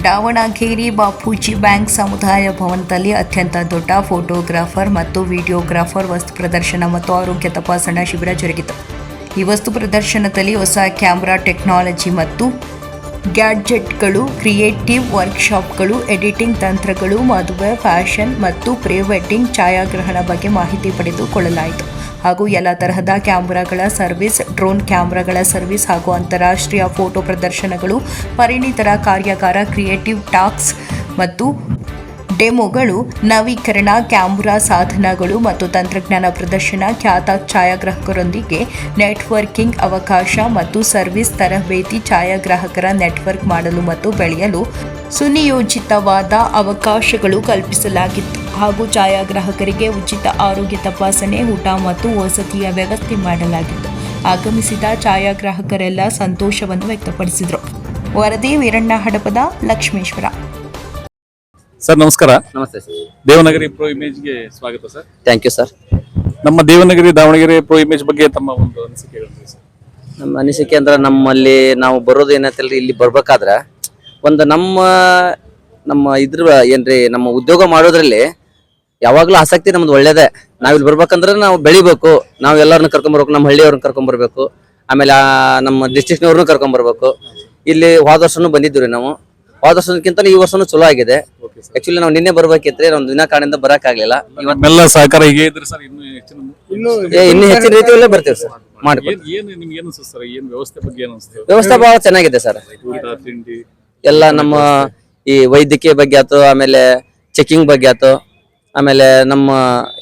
Davanagere Bapuji bank ಸಮುದಾಯ ಭವನದಲ್ಲಿ ಅತ್ಯಂತ ದೊಡ್ಡ ಫೋಟೋಗ್ರಾಫರ್ ಮತ್ತು ವಿಡಿಯೋಗ್ರಾಫರ್ ವಸ್ತು ಪ್ರದರ್ಶನ ಮತ್ತು ಆರೋಗ್ಯ ತಪಾಸಣಾ ಶಿಬಿರ ಜರುಗಿತು. ಈ ವಸ್ತು ಪ್ರದರ್ಶನದಲ್ಲಿ ಹೊಸ ಕ್ಯಾಮ್ರಾ ಟೆಕ್ನಾಲಜಿ ಮತ್ತು ಗ್ಯಾಡ್ಜೆಟ್ಗಳು, ಕ್ರಿಯೇಟಿವ್ ವರ್ಕ್ಶಾಪ್ಗಳು, ಎಡಿಟಿಂಗ್ ತಂತ್ರಗಳು, ಮದುವೆ, ಫ್ಯಾಷನ್ ಮತ್ತು ಪ್ರೀ ವೆಡ್ಡಿಂಗ್ ಛಾಯಾಗ್ರಹಣ ಬಗ್ಗೆ ಮಾಹಿತಿ ಪಡೆದುಕೊಳ್ಳಲಾಯಿತು. ಹಾಗೂ ಎಲ್ಲ ತರಹದ ಕ್ಯಾಮ್ರಾಗಳ ಸರ್ವಿಸ್, ಡ್ರೋನ್ ಕ್ಯಾಮ್ರಾಗಳ ಸರ್ವಿಸ್ ಹಾಗೂ ಅಂತಾರಾಷ್ಟ್ರೀಯ ಫೋಟೋ ಪ್ರದರ್ಶನಗಳು, ಪರಿಣಿತರ ಕಾರ್ಯಾಗಾರ, ಕ್ರಿಯೇಟಿವ್ ಟಾಕ್ಸ್ ಮತ್ತು ಡೆಮೋಗಳು, ನವೀಕರಣ, ಕ್ಯಾಮ್ರಾ ಸಾಧನಗಳು ಮತ್ತು ತಂತ್ರಜ್ಞಾನ ಪ್ರದರ್ಶನ, ಖ್ಯಾತ ಛಾಯಾಗ್ರಾಹಕರೊಂದಿಗೆ ನೆಟ್ವರ್ಕಿಂಗ್ ಅವಕಾಶ ಮತ್ತು ಸರ್ವಿಸ್ ತರಬೇತಿ ಛಾಯಾಗ್ರಾಹಕರ ನೆಟ್ವರ್ಕ್ ಮಾಡಲು ಮತ್ತು ಬೆಳೆಯಲು ಸುನಿಯೋಜಿತವಾದ ಅವಕಾಶಗಳು ಕಲ್ಪಿಸಲಾಗಿತ್ತು. ಹಾಗೂ ಛಾಯಾಗ್ರಾಹಕರಿಗೆ ಉಚಿತ ಆರೋಗ್ಯ ತಪಾಸಣೆ, ಊಟ ಮತ್ತು ವಸತಿಯ ವ್ಯವಸ್ಥೆ ಮಾಡಲಾಗಿತ್ತು. ಆಗಮಿಸಿದ ಛಾಯಾಗ್ರಾಹಕರೆಲ್ಲ ಸಂತೋಷವನ್ನು ವ್ಯಕ್ತಪಡಿಸಿದರು. ವರದಿ ವೀರಣ್ಣ ಹಡಪದ ಲಕ್ಷ್ಮೇಶ್ವರ. ಸರ್ ನಮಸ್ಕಾರ. ನಮಸ್ತೆ ಸರ್. ದೇವನಗರಿ ಪ್ರೋ ಇಮೇಜ್ಗೆ ಸ್ವಾಗತ ಸರ್. ಥ್ಯಾಂಕ್ ಯು ಸರ್ ನಮ್ಮ ದೇವನಗರಿ ದಾವಣಗೆರೆ ಪ್ರೋ ಇಮೇಜ್ ಬಗ್ಗೆ ತಮ್ಮ ಒಂದು ಅನಿಸಿಕೆ ಹೇಳ್ತೀವಿ ಸರ್? ನಮ್ಮ ಅನಿಸಿಕೆ ಅಂದ್ರೆ ನಮ್ಮಲ್ಲಿ ನಾವು ಬರೋದು ಏನಾಯ್ತಲ್ರಿ ಇಲ್ಲಿ ಬರ್ಬೇಕಾದ್ರೆ ಒಂದು ನಮ್ಮ ನಮ್ಮ ಇದ್ರ ಏನ್ರಿ ನಮ್ಮ ಉದ್ಯೋಗ ಮಾಡೋದ್ರಲ್ಲಿ ಯಾವಾಗಲೂ ಆಸಕ್ತಿ ನಮ್ದು ಒಳ್ಳೇದೇ. ನಾವ್ ಇಲ್ಲಿ ಬರ್ಬೇಕಂದ್ರೆ ನಾವು ಬೆಳಿಬೇಕು. ನಾವು ಎಲ್ಲರನ್ನ ಕರ್ಕೊಂಬರ್ಬೇಕು ನಮ್ಮ ಹಳ್ಳಿಯವ್ರನ್ನ ಕರ್ಕೊಂಡ್ಬರ್ಬೇಕು ಆಮೇಲೆ ನಮ್ಮ ಡಿಸ್ಟಿಕ್ನವ್ರನ್ನೂ ಕರ್ಕೊಂಬರ್ಬೇಕು ಇಲ್ಲಿ ಹೋದ ವರ್ಷನೂ ಬಂದಿದ್ವಿ ನಾವು. ಹೋದ ವರ್ಷಕ್ಕಿಂತ ಈ ವರ್ಷನೂ ಚಲೋ ಆಗಿದೆ. ಆಕ್ಚುಲಿ ನಾವು ನಿನ್ನೆ ಬರ್ಬೇಕಿದ್ರೆ ನಾವು ದಿನ ಕಾರಣದಿಂದ ಬರಕ್ ಆಗ್ಲಿಲ್ಲ ನಮ್ಮೆಲ್ಲ ಸಹಕಾರ ಹೀಗೆ ಇದ್ರೆ ಸರ್ ಇನ್ನು ಹೆಚ್ಚಿನ ಇನ್ನು ಇನ್ನೂ ಹೆಚ್ಚಿನ ರೀತಿಯಲ್ಲೇ ಬರ್ತೇವೆ ಸರ್ ಮಾಡ್ಕೊಂಡು ಏನ್ ಏನ್ ನಿಮ್ಗೆ ಏನು ಅನ್ಸುತ್ತೆ ಸರ್? ಏನ್ ವ್ಯವಸ್ಥೆ ಬಗ್ಗೆ ಏನು ವ್ಯವಸ್ಥೆ ಬಹಳ ಚೆನ್ನಾಗಿದೆ ಸರ್ ಊಟ ತಿಂಡಿ ಎಲ್ಲ ನಮ್ಮ ಈ ವೈದ್ಯಕೀಯ ಬಗ್ಗೆ ಆಯ್ತು ಆಮೇಲೆ ಚೆಕಿಂಗ್ ಬಗ್ಗೆ ಆಯ್ತು ಆಮೇಲೆ ನಮ್ಮ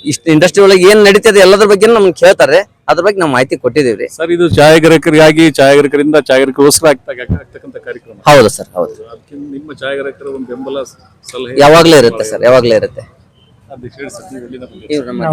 ಇಷ್ಟ ಇಂಡಸ್ಟ್ರಿ ಒಳಗೆ ಏನ್ ನಡೀತದೆ ಎಲ್ಲದ್ರ ಬಗ್ಗೆ ನಮ್ಗೆ ಕೇಳ್ತಾರೆ. ಅದ್ರ ಬಗ್ಗೆ ನಾವು ಮಾಹಿತಿ ಕೊಟ್ಟಿದೀವಿ ಸರ್ ಇದು ಛಾಯಾಗ್ರಾಹಕರಿಗಾಗಿ ಛಾಯಾಗ್ರಹಕರಿಂದ ಛಾಯಾಗ್ರಹಕ್ಕೋಸ್ಕರ ಆಗ್ತಕ್ಕಂಥ ಕಾರ್ಯಕ್ರಮ. ಹೌದು ಸರ್ ಹೌದು. ಅದಕ್ಕೆ ನಿಮ್ಮ ಛಾಯಾಗ್ರಾಹಕರ ಒಂದು ಬೆಂಬಲ ಸಲಹೆ. ಯಾವಾಗ್ಲೇ ಇರುತ್ತೆ ಸರ್ ಯಾವಾಗ್ಲೇ ಇರುತ್ತೆ. ಅಧ್ಯಕ್ಷ ಇವ್ರು ನಮ್ಮ.